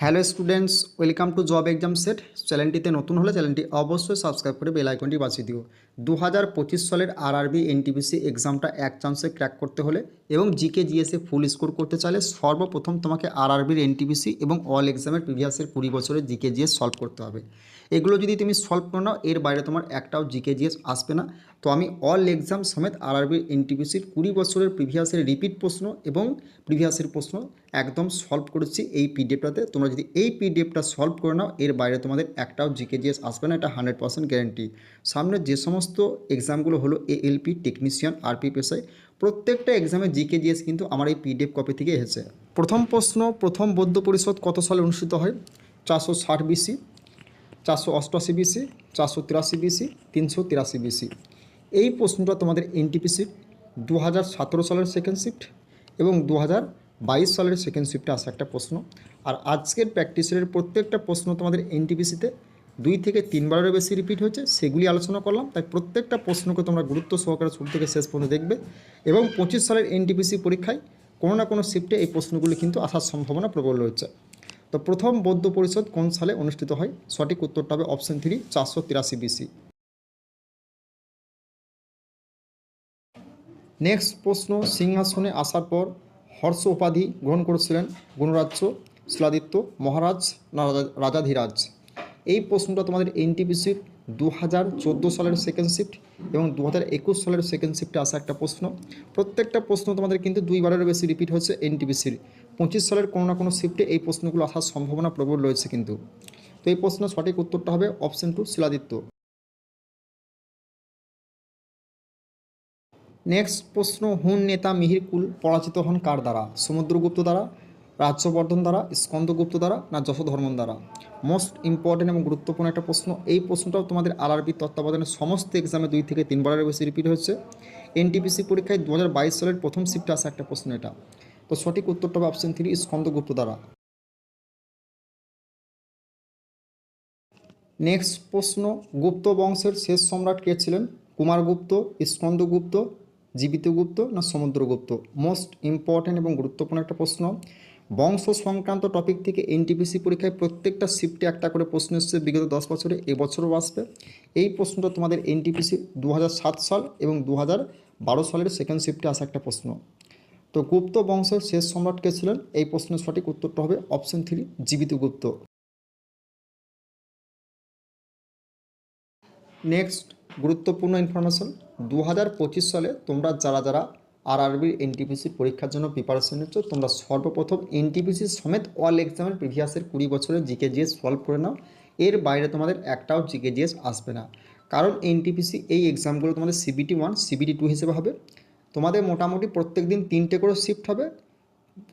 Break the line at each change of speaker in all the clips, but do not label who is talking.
Hello students, welcome to job exam set. চ্যানেলটিতে নতুন হলে চ্যানেলটি অবশ্যই সাবস্ক্রাইব করে বেল আইকনটি বাঁচিয়ে দিও। দু হাজার পঁচিশ সালের আরআরবি এনটিপিসি এক্সামটা এক চান্সে ক্র্যাক করতে হলে এবং জিকে জিএসএ ফুল স্কোর করতে চাইলে সর্বপ্রথম তোমাকে আরআরবির এনটিপিসি এবং অল এক্সামের প্রিভিয়াসের কুড়ি বছরের জিকে জিএস সলভ করতে হবে। এগুলো যদি তুমি সলভ করে নাও, এর বাইরে তোমার একটাও জিকে জিএস আসবে না। তো আমি অল এক্সাম সমেত আরআরবির এনটিপিসির কুড়ি বছরের প্রিভিয়াসের রিপিট প্রশ্ন এবং প্রিভিয়াসের প্রশ্ন একদম সলভ করেছি এই পিডিএফটাতে তোমরা যদি এই পিডিএফটা সলভ করে নাও, এর বাইরে তোমাদের একটাও জিকে জিএস আসবে না, এটা হান্ড্রেড পার্সেন্ট গ্যারেন্টি সামনে যে সমস্ত এক্সামগুলো হলো এ এএলপি টেকনিশিয়ান আরপি পেশায় প্রত্যেকটা এক্সামে জিকে জিএস কিন্তু আমার এই পিডিএফ কপি থেকে এসেছে। প্রথম প্রশ্ন, প্রথম বৌদ্ধ পরিষদ কত সালে অনুষ্ঠিত হয়? চারশো ষাট বিসি চারশো অষ্টআশি বিসি চারশো তিরাশি বিসি তিনশো তিরাশি বিসি এই প্রশ্নটা তোমাদের এনটিপিসির দু হাজার সতেরো সালের সেকেন্ড শিফট এবং দু হাজার বাইশ সালের সেকেন্ড শিফটে আসা একটা প্রশ্ন। আর আজকের প্র্যাকটিসের প্রত্যেকটা প্রশ্ন তোমাদের এনটিপিসিতে দুই থেকে তিনবারেরও বেশি রিপিট হয়েছে, সেগুলি আলোচনা করলাম। তাই প্রত্যেকটা প্রশ্নকে তোমরা গুরুত্ব সহকারে শুরু থেকে শেষ পর্যন্ত দেখবে এবং পঁচিশ সালের এনটিপিসি পরীক্ষায় কোনো না কোনো শিফটে এই প্রশ্নগুলি কিন্তু আসার সম্ভাবনা প্রবল রয়েছে। তো প্রথম বৌদ্ধ পরিষদ কোন সালে অনুষ্ঠিত হয়? সঠিক উত্তরটা হবে অপশন থ্রি চারশো তিরাশি বিসি নেক্সট প্রশ্ন, সিংহাসনে আসার পর হর্ষ উপাধি গ্রহণ করেছিলেন গণরাজ্য শিলাদিত্য মহারাজ না রাজা- রাজাধিরাজ? এই প্রশ্নটা তোমাদের এনটিপিসির দু হাজার চোদ্দ সালের সেকেন্ড শিফট এবং দু হাজার একুশ সালের সেকেন্ড শিফটে আসা একটা প্রশ্ন। প্রত্যেকটা প্রশ্ন তোমাদের কিন্তু দুইবারের বেশি রিপিট হয়েছে এনটিপিসির পঁচিশ সালের কোনো না কোনো শিফটে এই প্রশ্নগুলো আসার সম্ভাবনা প্রবল রয়েছে কিন্তু। তো এই প্রশ্নের সঠিক উত্তরটা হবে অপশন টু শিলাদিত্য। নেক্সট প্রশ্ন, হুন নেতা মিহিরকুল পরাজিত হন কার দ্বারা? সমুদ্রগুপ্ত দ্বারা, রাজ্যবর্ধন দ্বারা, স্কন্দগুপ্ত দ্বারা না যশোধর্মন দ্বারা? মোস্ট ইম্পর্টেন্ট এবং গুরুত্বপূর্ণ একটা প্রশ্ন, এই প্রশ্নটাও তোমাদের আরআরবি তত্ত্বাবধানে সমস্ত এক্সামে দুই থেকে তিনবারের বেশি রিপিট হয়েছে। এনটিপিসি পরীক্ষায় দু হাজার বাইশ সালের প্রথম শিফটে আসা একটা প্রশ্ন এটা। তো সঠিক উত্তরটা হবে অপশন থ্রি স্কন্দগুপ্ত দ্বারা। নেক্সট প্রশ্ন, গুপ্ত বংশের শেষ সম্রাট কে ছিলেন? কুমারগুপ্ত, স্কন্দগুপ্ত, জীবিতগুপ্ত না সমুদ্রগুপ্ত? মোস্ট ইম্পর্ট্যান্ট এবং গুরুত্বপূর্ণ একটা প্রশ্ন। বংশ সংক্রান্ত টপিক থেকে এনটিপিসি পরীক্ষায় প্রত্যেকটা শিফটে একটা করে প্রশ্ন এসেছে, বিগত দশ বছরে, এবছরও আসবে। এই প্রশ্নটা তোমাদের এনটিপিসি দু হাজার সাত সাল এবং দু সালের সেকেন্ড শিফটে আসা একটা প্রশ্ন। তো গুপ্ত বংশের শেষ সম্রাট কে ছিলেন? এই প্রশ্নের সঠিক উত্তরটা হবে অপশন থ্রি জীবিত গুপ্ত। নেক্সট গুরুত্বপূর্ণ ইনফরমেশন দু হাজার পঁচিশ সালে তোমরা যারা যারা আর আরআরবির এনটিপিসি পরীক্ষার জন্য প্রিপারেশন নিচ্ছ, তোমরা সর্বপ্রথম এনটিপিসি সমেত অল এক্সামের প্রিভিয়াসের কুড়ি বছরের জিকে জিএস সলভ করে নাও। এর বাইরে তোমাদের একটাও জিকে জিএস আসবে না। কারণ এনটিপিসি এই এক্সামগুলো তোমাদের সিবিটি ওয়ান সিবিটি টু হিসেবে হবে। তোমাদের মোটামুটি প্রত্যেক দিন তিনটে করে শিফট হবে।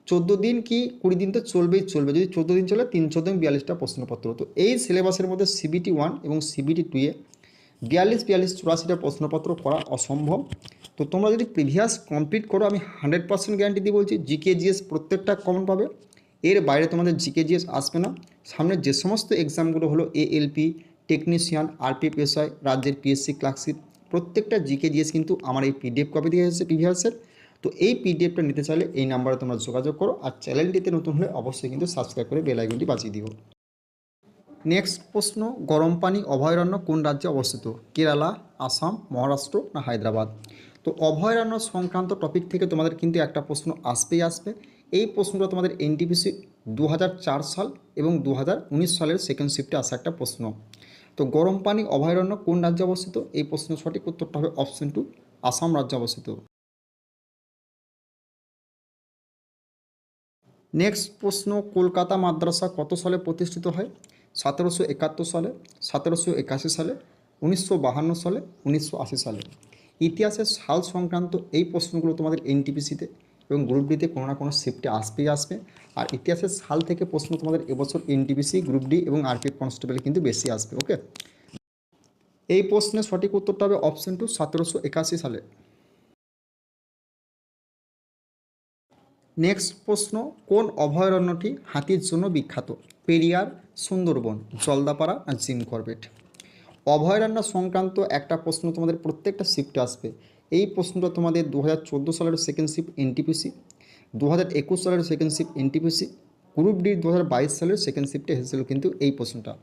চোদ্দ দিন কি কুড়ি দিন তো চলবেই চলবে। যদি চোদ্দ দিন চলে, তিন চোদ্দ দিন বিয়াল্লিশটা প্রশ্নপত্র। তো এই সিলেবাসের মধ্যে সিবিটি ওয়ান এবং সিবিটি টুয়ে বিয়াল্লিশ বিয়াল্লিশ, চুরাশিটা প্রশ্নপত্র করা অসম্ভব। তো তোমরা যদি প্রিভিয়াস কমপ্লিট করো, আমি হান্ড্রেড পার্সেন্ট গ্যারান্টি দিয়ে বলছি জিকে জিএস প্রত্যেকটা কমন পাবে। এর বাইরে তোমাদের জিকে জিএস আসবে না। সামনে যে সমস্ত এক্সামগুলো হলো এএলপি টেকনিশিয়ান আরপি পেশায় রাজ্যের পিএসসি ক্লার্কশিপ প্রত্যেকটা জিকে জিএস কিন্তু আমার এই পিডিএফ কপি দিয়ে এসেছে প্রিভিয়াসের তো এই পিডিএফটা নিতে চাইলে এই নাম্বারে তোমরা যোগাযোগ করো আর চ্যানেলটিতে নতুন হলে অবশ্যই কিন্তু সাবস্ক্রাইব করে বেল আইকনটি বাজিয়ে দিও। নেক্সট প্রশ্ন, গরম পানি অভয়ারণ্য কোন রাজ্যে অবস্থিত? কেরালা, আসাম, মহারাষ্ট্র না হায়দ্রাবাদ? তো অভয়ারণ্য সংক্রান্ত টপিক থেকে তোমাদের কিন্তু একটা প্রশ্ন আসবেই আসবে। এই প্রশ্নটা তোমাদের এনটিপিসি দু হাজার চার সাল এবং দু হাজার উনিশ সালের সেকেন্ড শিফটে আসা একটা প্রশ্ন। তো গরম পানি অভয়ারণ্য কোন রাজ্যে অবস্থিত? এই প্রশ্নের সঠিক উত্তরটা হবে অপশন টু আসাম রাজ্যে অবস্থিত। নেক্সট প্রশ্ন, কলকাতা মাদ্রাসা কত সালে প্রতিষ্ঠিত হয়? সতেরোশো একাত্তর সালে, সতেরোশো একাশি সালে, উনিশশো বাহান্ন সালে, উনিশশো আশি সালে। ইতিহাসের সাল সংক্রান্ত এই প্রশ্নগুলো তোমাদের এনটিপিসিতে এবং গ্রুপ ডিতে কোনো না কোনো শিফটে আসবেই আসবে। আর ইতিহাসের সাল থেকে প্রশ্ন তোমাদের এবছর এনটিপিসি গ্রুপ ডি এবং আরপি কনস্টেবল কিন্তু বেশি আসবে ওকে এই প্রশ্নের সঠিক উত্তরটা হবে অপশন টু সতেরোশো একাশি সালে। নেক্সট প্রশ্ন, কোন অভয়ারণ্যটি হাতির জন্য বিখ্যাত? পেরিয়ার, সুন্দরবন, জলদাপাড়া, আর জিম করবেট। অভয়ারণ্য সংক্রান্ত একটা প্রশ্ন তোমাদের প্রত্যেকটা শিফটে আসবে। এই প্রশ্নটা তোমাদের দু হাজার চোদ্দ সালের সেকেন্ড শিফট এনটিপিসি দু হাজার একুশ সালের second shift NTPC group D দু হাজার বাইশ সালের সেকেন্ড শিফটে এসেছিল কিন্তু এই প্রশ্নটা।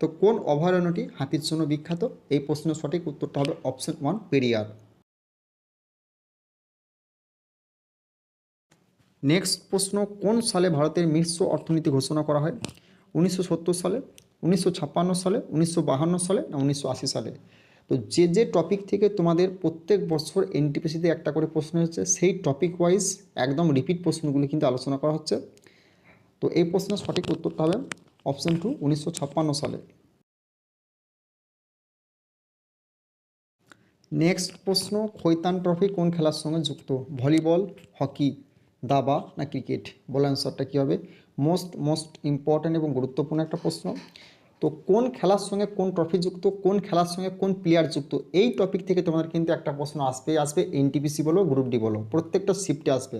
তো কোন অভয়ারণ্যটি হাতির জন্য বিখ্যাত? এই প্রশ্নের সঠিক উত্তরটা হবে অপশন ওয়ান পেরিয়ার। নেক্সট প্রশ্ন, কোন সালে ভারতের মিশ্র অর্থনীতি ঘোষণা করা হয়? উনিশশো সত্তর সালে, উনিশশো সালে উনিশশো সালে, না উনিশশো আশি সালে? তো যে যে টপিক থেকে তোমাদের প্রত্যেক বছর এনটিপিসিতে একটা করে প্রশ্ন হচ্ছে সেই টপিক ওয়াইজ একদম রিপিট প্রশ্নগুলি কিন্তু আলোচনা করা হচ্ছে। তো এই প্রশ্নের সঠিক উত্তরটা হবে অপশন টু উনিশশো সালে। নেক্সট প্রশ্ন, খৈতান ট্রফি কোন খেলার সঙ্গে যুক্ত? ভলিবল হকি দাবা না ক্রিকেট বলে অ্যান্সারটা কী হবে? মোস্ট মোস্ট ইম্পর্ট্যান্ট এবং গুরুত্বপূর্ণ একটা প্রশ্ন। তো কোন খেলার সঙ্গে কোন ট্রফি যুক্ত, কোন খেলার সঙ্গে কোন প্লেয়ার যুক্ত, এই টপিক থেকে তোমাদের কিন্তু একটা প্রশ্ন আসবে আসবে এনটিপিসি বলো গ্রুপ ডি বলো, প্রত্যেকটা শিফটে আসবে।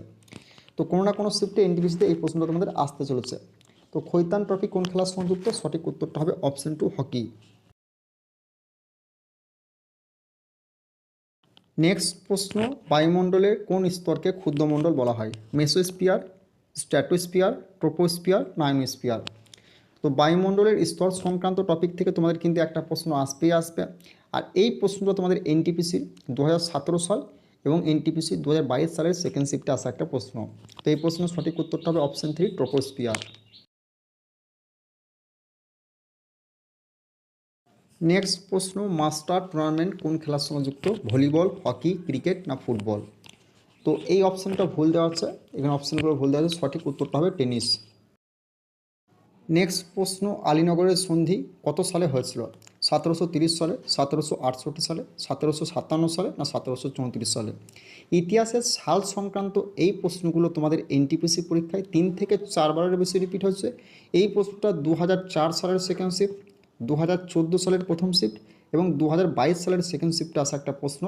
তো কোনো না কোনো শিফটে এনটিপিসিতে এই প্রশ্নটা তোমাদের আসতে চলেছে। তো খৈতান ট্রফি কোন খেলার সঙ্গে যুক্ত? সঠিক উত্তরটা হবে অপশন টু হকি নেক্সট প্রশ্ন, বায়ুমণ্ডলের কোন স্তরকে ক্ষুদ্রমণ্ডল বলা হয়? মেসোস্পিয়ার স্ট্র্যাটোস্পিয়ার ট্রোপোস্পিয়ার নাইনোস্পিয়ার তো বায়ুমণ্ডলের স্তর সংক্রান্ত টপিক থেকে তোমাদের কিন্তু একটা প্রশ্ন আসবেই আসবে। আর এই প্রশ্নটা তোমাদের এনটিপিসির দু সাল এবং এনটিপিসি দু হাজার বাইশ সালের সেকেন্ড শিফটে আসা একটা প্রশ্ন। তো এই প্রশ্নের সঠিক উত্তরটা হবে অপশন থ্রি ট্রোপোস্পিয়ার নেক্সট প্রশ্ন মাস্টার টুর্নামেন্ট কোন খেলার সঙ্গে যুক্ত? ভলিবল, হকি, ক্রিকেট না ফুটবল? তো এই অপশানটা ভুল দেওয়া আছে এখানে অপশানগুলো ভুল দেওয়া আছে সঠিক উত্তরটা হবে টেনিস। নেক্সট প্রশ্ন, আলীনগরের সন্ধি কত সালে হয়েছিল? সতেরোশো তিরিশ সালে, সতেরোশো আটষট্টি সালে, সতেরোশো সাতান্ন সালে না সতেরোশো চৌত্রিশ সালে? ইতিহাসের সাল সংক্রান্ত এই প্রশ্নগুলো তোমাদের এনটিপিসি পরীক্ষায় তিন থেকে চারবারের বেশি রিপিট হচ্ছে। এই প্রশ্নটা দু হাজার চার সালের সেকেন্ড শিফট দু হাজার চোদ্দ সালের প্রথম শিফট এবং দু হাজার বাইশ সালের সেকেন্ড শিফটে আসা একটা প্রশ্ন।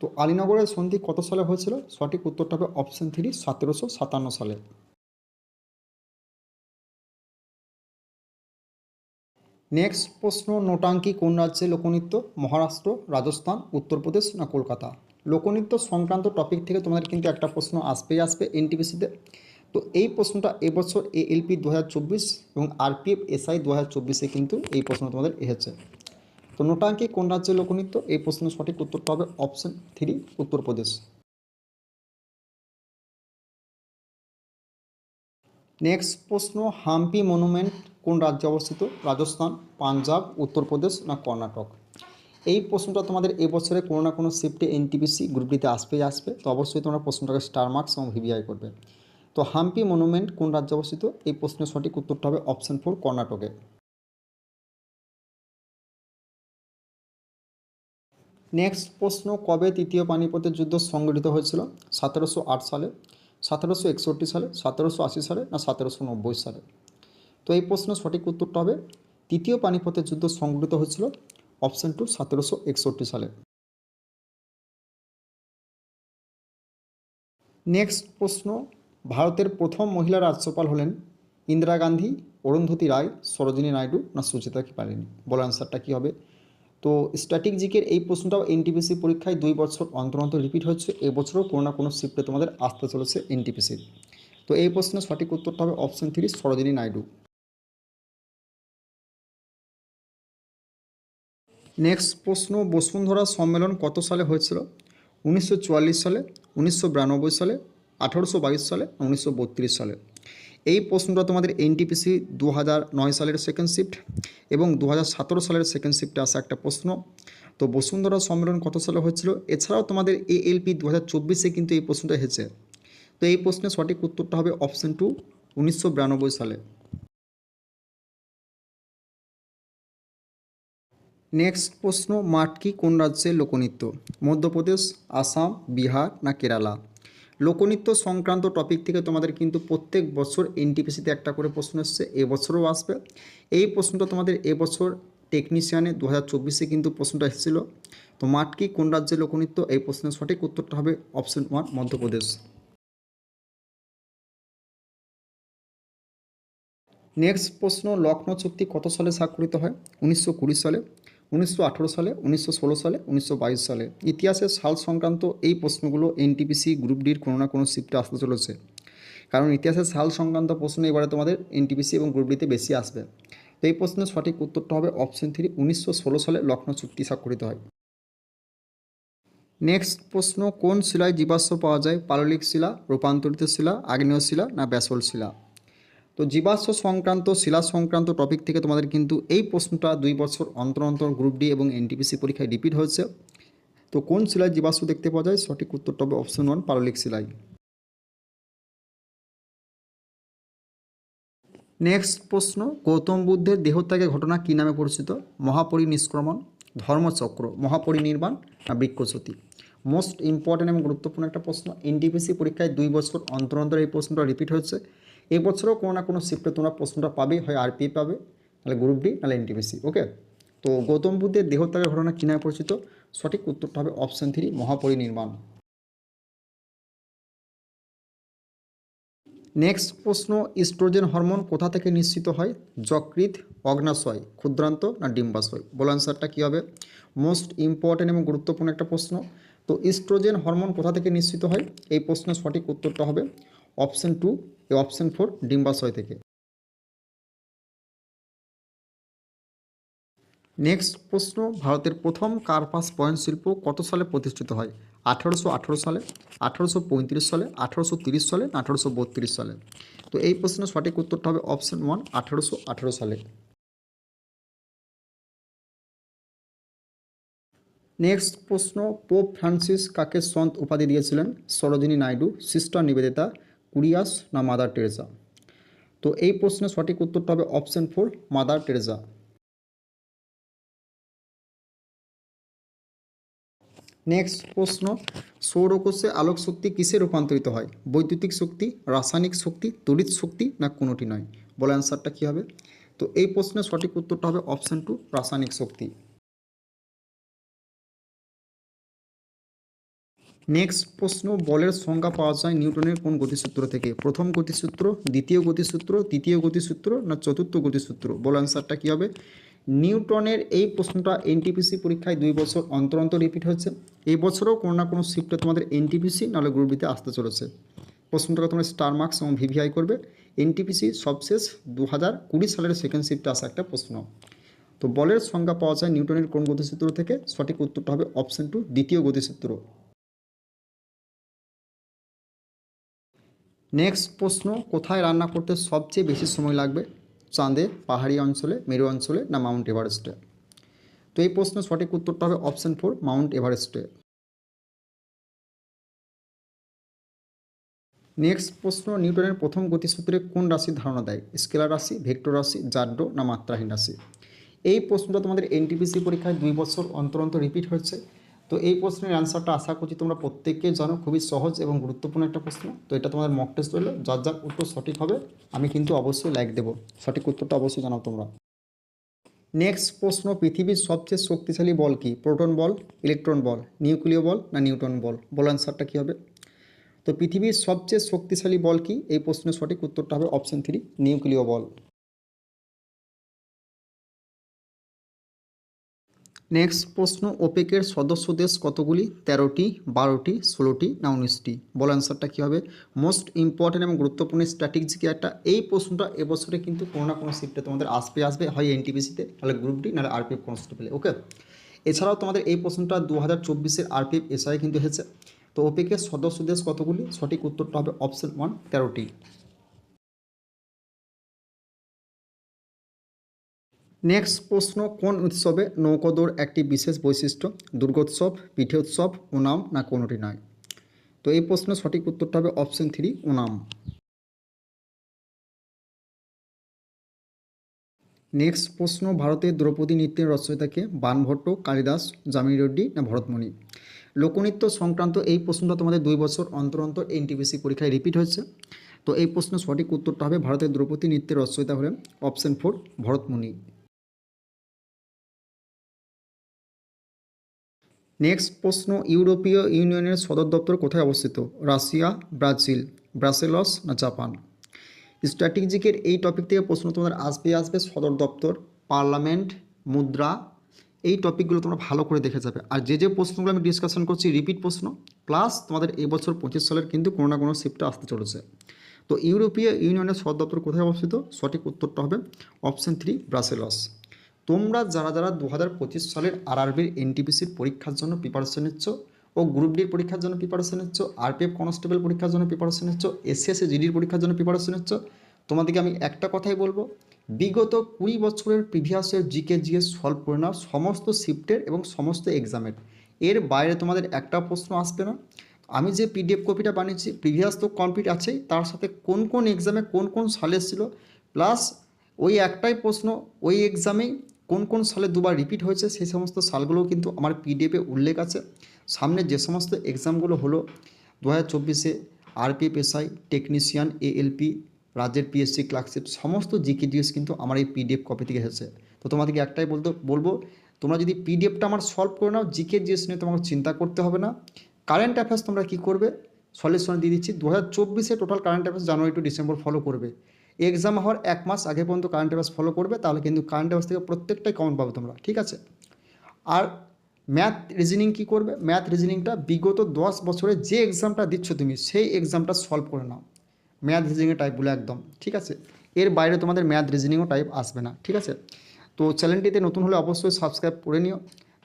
তো আলীনগরের সন্ধি কত সালে হয়েছিল? সঠিক উত্তরটা হবে অপশন থ্রি সতেরোশো সাতান্ন সালে। নেক্সট প্রশ্ন নোটাঙ্কি কোন রাজ্যে লোকনৃত্য, মহারাষ্ট্র, রাজস্থান, উত্তরপ্রদেশ না কলকাতা? লোকনৃত্য সংক্রান্ত টপিক থেকে তোমাদের কিন্তু একটা প্রশ্ন আসবেই আসবে এনটিপিসিতে তো। এই প্রশ্নটা এবছর এএলপি দু হাজার চব্বিশ এবং আরপিএফ এসআই দু হাজার চব্বিশে কিন্তু এই প্রশ্ন তোমাদের এসেছে। তো নোটাঙ্কি কোন রাজ্যে লোকনৃত্য, এই প্রশ্নের সঠিক উত্তরটা হবে অপশন থ্রি উত্তরপ্রদেশ। নেক্সট প্রশ্ন, হাম্পি মনুমেন্ট কোন রাজ্যে অবস্থিত? রাজস্থান, পাঞ্জাব, উত্তরপ্রদেশ না কর্ণাটক? এই প্রশ্নটা তোমাদের এবছরে কোনো না কোনো শিফটে এনটিপিসি গ্রুপটিতে আসবেই আসবে তো অবশ্যই তোমরা প্রশ্নটাকে স্টার মার্কস এবং ভিভিআই করবে। তো হাম্পি মনুমেন্ট কোন রাজ্যে অবস্থিত? এই প্রশ্নের সঠিক উত্তরটা হবে অপশন ফোর কর্ণাটকে। নেক্সট প্রশ্ন, কবে তৃতীয় পানিপথের যুদ্ধ সংগঠিত হয়েছিল? সতেরোশো আট সালে, সতেরোশো একষট্টি সালে, সতেরোশো আশি সালে না সতেরোশো নব্বই সালে? তো এই প্রশ্ন সঠিক উত্তরটা হবে, তৃতীয় পানিপথের যুদ্ধ সংগঠিত হয়েছিল অপশন টু সতেরোশো একষট্টি সালে। নেক্সট প্রশ্ন, ভারতের প্রথম মহিলা রাজ্যপাল হলেন ইন্দিরা গান্ধী, অরুন্ধতী রায়, সরোজিনী নাইডু না সুচেতা পারেনি বলার অ্যান্সারটা কী হবে? তো স্ট্যাটিক জিকের এই প্রশ্নটাও এনটিপিসি পরীক্ষায় দুই বছর অন্তর অন্তর রিপিট হচ্ছে, এবছরও কোনো না কোনো শিফটে তোমাদের আসতে চলেছে এনটিপিসির তো এই প্রশ্নের সঠিক উত্তরটা হবে option three Sarojini Naidu. Next প্রশ্ন, বসুন্ধরা সম্মেলন কত সালে হয়েছিল? উনিশশো চুয়াল্লিশ সালে, উনিশশো বিরানব্বই সালে, আঠারোশো বাইশ সালে উনিশশো বত্রিশ সালে। এই প্রশ্নটা তোমাদের এনটিপিসি দু সালের সেকেন্ড শিফট এবং দু হাজার সতেরো সালের সেকেন্ড শিফটে আসা একটা প্রশ্ন। তো বসুন্ধরা সম্মেলন কত সালে হয়েছিল? এছাড়াও তোমাদের এএলপি দু চব্বিশে কিন্তু এই প্রশ্নটা এসেছে। তো এই প্রশ্নের সঠিক উত্তরটা হবে অপশন টু উনিশশো বিরানব্বই সালে। নেক্সট প্রশ্ন মাটকি কোন রাজ্যের লোকনৃত্য? মধ্যপ্রদেশ, আসাম, বিহার না কেরালা? লোকনৃত্য সংক্রান্ত টপিক থেকে তোমাদের কিন্তু প্রত্যেক বছর এনটিপিসিতে একটা করে প্রশ্ন এসছে এবছরও আসবে। এই প্রশ্নটা তোমাদের এবছর টেকনিশিয়ানে দু হাজার চব্বিশে কিন্তু প্রশ্নটা এসেছিল। তো মাটকি কোন রাজ্যের লোকনৃত্য? এই প্রশ্নের সঠিক উত্তরটা হবে অপশন ওয়ান মধ্যপ্রদেশ। নেক্সট প্রশ্ন, লখনৌ চুক্তি কত সালে স্বাক্ষরিত হয়? উনিশশো কুড়ি সালে। উনিশশো আঠেরো সালে, উনিশশো ষোলো সালে, উনিশশো বাইশ সালে। ইতিহাসের সাল সংক্রান্ত এই প্রশ্নগুলো এনটিপিসি গ্রুপ ডির কোনো না কোনো শিফটে আসতে চলেছে। কারণ ইতিহাসের সাল সংক্রান্ত প্রশ্ন এবারে তোমাদের এনটিপিসি এবং গ্রুপ ডিতে বেশি আসবে। তো এই প্রশ্নের সঠিক উত্তরটা হবে অপশন থ্রি উনিশশো ষোলো সালে লখনৌ চুক্তি স্বাক্ষরিত হয়। নেক্সট প্রশ্ন, কোন শিলায় জীবাশ্ম পাওয়া যায়? পাললিক শিলা, রূপান্তরিত শিলা, আগ্নেয় শিলা, না ব্যাসল শিলা? তো জীবাশ্ম সংক্রান্ত, শিলা সংক্রান্ত টপিক থেকে তোমাদের কিন্তু এই প্রশ্নটা দুই বছর অন্তর অন্তর গ্রুপ ডি এবং এনটিপিসি পরীক্ষায় রিপিট হয়েছে। তো কোন শিলায় জীবাশ্ম দেখতে পাওয়া যায়? সঠিক উত্তরটা হবে অপশন ওয়ান পাললিক শিলায়। নেক্সট প্রশ্ন, গৌতম বুদ্ধের দেহত্যাগের ঘটনা কী নামে পরিচিত? মহাপরিনিষ্ক্রমণ ধর্মচক্র মহাপরিনির্বাণ না বৃক্ষচ্যুতি? মোস্ট ইম্পর্ট্যান্ট এবং গুরুত্বপূর্ণ একটা প্রশ্ন এনটিপিসি পরীক্ষায় দুই বছর অন্তর অন্তর এই প্রশ্নটা রিপিট হচ্ছে এই বছরও কোনো না কোনো শিফটে তোমরা প্রশ্নটা পাবে হয় আরপি পাবে, নাহলে গ্রুপ ডি নাহলে এনটিপিসি ওকে তো গৌতম বুদ্ধের দেহত্যাগের ঘটনা কী নামে পরিচিত? সঠিক উত্তরটা হবে অপশন থ্রি মহাপরিনির্বাণ। নেক্সট প্রশ্ন ইস্ট্রোজেন হরমোন কোথা থেকে নিশ্চিত হয়? যকৃত অগ্নাশয়, ক্ষুদ্রান্ত না ডিম্বাশয়? বল অ্যান্সারটা কী হবে? মোস্ট ইম্পর্ট্যান্ট এবং গুরুত্বপূর্ণ একটা প্রশ্ন। তো ইস্ট্রোজেন হরমোন কোথা থেকে নিশ্চিত হয়? এই প্রশ্নের সঠিক উত্তরটা হবে অপশন টু এ অপশন ফোর ডিম্বাশয় থেকে। নেক্সট প্রশ্ন, ভারতের প্রথম কার্পাস পয়েন্ট শিল্প কত সালে প্রতিষ্ঠিত হয়? আঠারোশো আঠারো সালে, আঠারোশো পঁয়ত্রিশ সালে, আঠারোশো তিরিশ সালে, আঠারোশো বত্রিশ সালে। তো এই প্রশ্নের সঠিক উত্তরটা হবে অপশন ওয়ান, আঠারোশো আঠারো সালে। নেক্সট প্রশ্ন, পোপ ফ্রান্সিস কাকে সন্ত উপাধি দিয়েছিলেন? সরোজিনী নাইডু, সিস্টার নিবেদিতা কুরিয়াস না মাদার টেরেজা তো এই প্রশ্নের সঠিক উত্তরটা হবে option four, mother Teresa. Next প্রশ্ন, সৌরকোষে আলোক শক্তি কিসে রূপান্তরিত হয়? বৈদ্যুতিক শক্তি, রাসায়নিক শক্তি, তড়িৎ শক্তি না কোনোটি নয়? বলে অ্যান্সারটা কী হবে? তো এই প্রশ্নের সঠিক উত্তরটা হবে অপশান টু, রাসায়নিক শক্তি। নেক্সট প্রশ্ন, বলের সংজ্ঞা পাওয়া যায় নিউটনের কোন গতিসূত্র থেকে? প্রথম গতিসূত্র, দ্বিতীয় গতিসূত্র, তৃতীয় গতিসূত্র না চতুর্থ গতিসূত্র? বল অ্যান্সারটা কী হবে? নিউটনের এই প্রশ্নটা এনটিপিসি পরীক্ষায় দুই বছর অন্তর অন্তর রিপিট হচ্ছে এই বছরেও কোনো না কোনো শিফটে তোমাদের এনটিপিসি নাহলে গ্রুপ বিতে আসতে চলেছে। প্রশ্নটাকে তোমরা স্টার মার্কস এবং ভিভিআই করবে। এনটিপিসি সবশেষ দু হাজার কুড়ি সালের সেকেন্ড শিফটে আসা একটা প্রশ্ন। তো বলের সংজ্ঞা পাওয়া যায় নিউটনের কোন গতিসূত্র থেকে? সঠিক উত্তরটা হবে অপশন টু দ্বিতীয় গতিসূত্র। নেক্সট প্রশ্ন, কোথায় রান্না করতে সবচেয়ে বেশি সময় লাগবে? চাঁদে, পাহাড়ি অঞ্চলে, মেরু অঞ্চলে না মাউন্ট এভারেস্টে? তো এই প্রশ্নের সঠিক উত্তরটা হবে অপশন ফোর, মাউন্ট এভারেস্টে। নেক্সট প্রশ্ন, নিউটনের প্রথম গতিসূত্রে কোন রাশির ধারণা দেয়? স্কেলার রাশি, ভেক্টর রাশি জাড্য না মাত্রাহীন রাশি? এই প্রশ্নটা তোমাদের এনটিপিসি পরীক্ষায় দুই বছর অন্তর অন্তর রিপিট হচ্ছে তো এই প্রশ্নের অ্যান্সারটা আশা করছি তোমরা প্রত্যেককে জানো, খুবই সহজ এবং গুরুত্বপূর্ণ একটা প্রশ্ন। তো এটা তোমাদের মক টেস্ট হলো, যার যার উত্তর সঠিক হবে, আমি কিন্তু অবশ্যই লাইক দেবো। সঠিক উত্তরটা অবশ্যই জানাও তোমরা। নেক্সট প্রশ্ন, পৃথিবীর সবচেয়ে শক্তিশালী বল কি? প্রোটন বল, ইলেকট্রন বল, নিউক্লিয় বল না নিউটন বল? বল অ্যান্সারটা কী হবে? তো পৃথিবীর সবচেয়ে শক্তিশালী বল কি? এই প্রশ্নের সঠিক উত্তরটা হবে অপশন থ্রি নিউক্লিয় বল। নেক্সট প্রশ্ন, ওপেকের সদস্য দেশ কতগুলি? তেরোটি, বারোটি, ষোলোটি না উনিশটি? বল অ্যান্সারটা কী হবে? মোস্ট ইম্পর্ট্যান্ট এবং গুরুত্বপূর্ণ স্ট্র্যাটেজিক একটা এই প্রশ্নটা এবছরে কিন্তু কোনো না কোনো শিফটে তোমাদের আসবে আসবে। হয় এনটিপিসিতে নাহলে গ্রুপ ডি নাহলে আরপিএফ কনস্টেবলে ওকে এছাড়াও তোমাদের এই প্রশ্নটা দু হাজার চব্বিশের আরপিএফ এসআই কিন্তু হয়েছে তো ওপেকের সদস্য দেশ কতগুলি? সঠিক উত্তরটা হবে অপশন ওয়ান তেরোটি। নেক্সট প্রশ্ন, কোন উৎসবে নৌকোদৌড় একটি বিশেষ বৈশিষ্ট্য? দুর্গোৎসব পিঠে উৎসব ওনাম না কোনোটি নয়? তো এই প্রশ্নের সঠিক উত্তরটা হবে অপশন থ্রি ওনাম নেক্সট প্রশ্ন ভারতের দ্রৌপদী নৃত্যের রচয়িতাকে বানভট্ট, কালিদাস, জামিনী রেড্ডি না ভরতমণি লোকনৃত্য সংক্রান্ত এই প্রশ্নটা তোমাদের দুই বছর অন্তর অন্তর এনটিপিসি পরীক্ষায় রিপিট হয়েছে। তো এই প্রশ্নের সঠিক উত্তরটা হবে ভারতের দ্রৌপদী নৃত্যের রচয়িতা হলেন অপশন ফোর ভরতমণি নেক্সট প্রশ্ন, ইউরোপীয় ইউনিয়নের সদর দপ্তর কোথায় অবস্থিত? রাশিয়া, ব্রাজিল, ব্রাসেলস না জাপান? স্ট্র্যাটেজিকের এই টপিক থেকে প্রশ্ন তোমাদের আসবে আসবে সদর দপ্তর, পার্লামেন্ট, মুদ্রা। এই টপিকগুলো তোমরা ভালো করে দেখে যাবে। আর যে যে প্রশ্নগুলো আমি ডিসকাশন করছি রিপিট প্রশ্ন প্লাস তোমাদের এবছর পঁচিশ সালের কিন্তু কোনো না কোনো শিফটে আসতে চলেছে। তো ইউরোপীয় ইউনিয়নের সদর দপ্তর কোথায় অবস্থিত? সঠিক উত্তরটা হবে অপশন থ্রি ব্রাসেলস। তোমরা যারা যারা দু হাজার পঁচিশ সালের আরআরবির এনটিপিসির পরীক্ষার জন্য প্রিপারেশন নিচ্ছ ও গ্রুপ ডির পরীক্ষার জন্য প্রিপারেশন নিচ্ছ আরপিএফ কনস্টেবল পরীক্ষার জন্য প্রিপারেশন নিচ্ছ এসএসসি জিডির পরীক্ষার জন্য প্রিপারেশন নিচ্ছ, তোমাদেরকে আমি একটা কথাই বলব। বিগত কুড়ি বছরের প্রিভিয়াসের জিকে জিএস সলভ করে নাও, সমস্ত শিফটের এবং সমস্ত এক্সামের এর বাইরে তোমাদের একটা প্রশ্ন আসবে না। আমি যে পিডিএফ কপিটা বানিয়েছি প্রিভিয়াস তো কমপ্লিট আছেই, তার সাথে কোন কোন এক্সামে কোন কোন সালে ছিল প্লাস ওই একটাই প্রশ্ন, ওই এক্সামেই কোন কোন সালে দুবার রিপিট হয়েছে সেই সমস্ত সালগুলোও কিন্তু আমার পিডিএফে উল্লেখ আছে। সামনে যে সমস্ত এক্সামগুলো হলো দু হাজার চব্বিশে আরপিএফ এসআই টেকনিশিয়ান এএলপি রাজ্যের পিএসসি ক্লার্কশিপ সমস্ত জিকেডিএস কিন্তু আমার এই পিডিএফ কপি থেকে এসেছে। তো তোমাদেরকে একটাই বলতে, বলব, তোমরা যদি পিডিএফটা আমার সলভ করে নাও জিকে জিএস নিয়ে তোমাকে চিন্তা করতে হবে না। কারেন্ট অ্যাফেয়ার্স তোমরা কী করবে? সলিউশন দিয়ে দিচ্ছি দু হাজার চব্বিশে total current affairs January to December follow করবে। এক্সাম হওয়ার এক মাস আগে পর্যন্ত কারেন্ট অ্যাফেয়ার্স ফলো করবে, তাহলে কিন্তু কারেন্ট অ্যাফেয়ার্স থেকে প্রত্যেকটাই কমন পাবে তোমরা, ঠিক আছে? আর ম্যাথ রিজনিং কী করবে? ম্যাথ রিজনিংটা বিগত দশ বছরে যে এক্সামটা দিচ্ছ তুমি, সেই এক্সামটা সলভ করে নাও। ম্যাথ রিজনিংয়ের টাইপগুলো একদম, ঠিক আছে? এর বাইরে তোমাদের ম্যাথ রিজনিংও টাইপ আসবে না, ঠিক আছে? তো চ্যানেলটিতে নতুন হলে অবশ্যই সাবস্ক্রাইব করে নিও।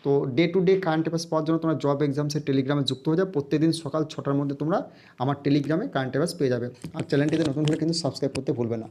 তো day to day current affairs পাওয়ার জন্য তোমরা জব এক্সামসের টেলিগ্রামে যুক্ত হয়ে যাবে প্রত্যেকদিন সকাল ছটার মধ্যে তোমরা আমার টেলিগ্রামে কারেন্ট অ্যাফেয়ার্স পেয়ে যাবে। আর চ্যানেলটিতে নতুন হলে কিন্তু সাবস্ক্রাইব করতে ভুলবে না।